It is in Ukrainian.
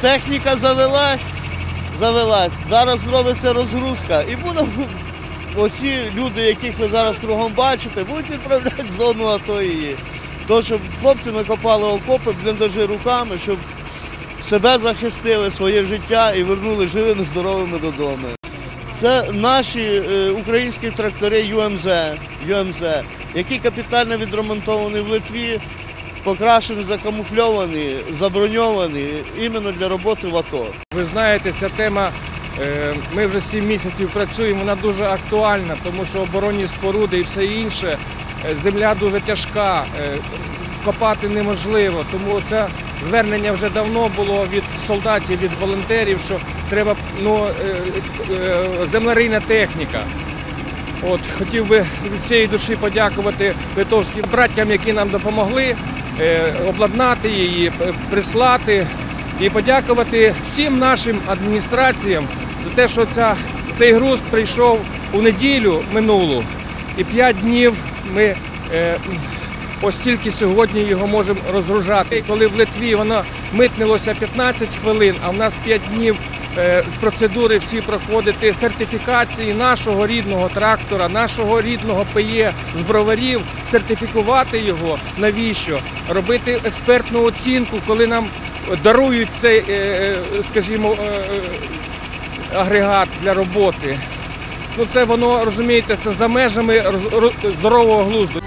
Техніка завелась, завелась. Зараз зробиться розгрузка і будемо оці люди, яких ви зараз кругом бачите, будуть відправляти в зону АТО і то, щоб хлопці накопали окопи, бліндажі руками, щоб себе захистили, своє життя і вернули живими, здоровими додому. Це наші е, українські трактори ЮМЗ, ЮМЗ, які капітально відремонтовані в Литві, покрашені, закамуфльовані, заброньовані іменно для роботи в АТО. Ви знаєте, ця тема, ми вже 7 місяців працюємо, вона дуже актуальна, тому що оборонні споруди і все інше, е, земля дуже тяжка, е, копати неможливо. Тому це звернення вже давно було від солдатів, від волонтерів, що треба ну, е, е, землерийна техніка. От, хотів би від всієї душі подякувати литовським братям, які нам допомогли е, обладнати її, прислати і подякувати всім нашим адміністраціям те, що ця, цей груз прийшов у неділю минулу, і п'ять днів ми е, ось тільки сьогодні його можемо розгружати. Коли в Литві воно митнилося 15 хвилин, а в нас 5 днів е, процедури всі проходити сертифікації нашого рідного трактора, нашого рідного ПЄ з броварів, сертифікувати його. Навіщо? Робити експертну оцінку, коли нам дарують цей, е, е, скажімо, е, е, агрегат для роботи. Ну це воно розумієте, це за межами здорового глузду.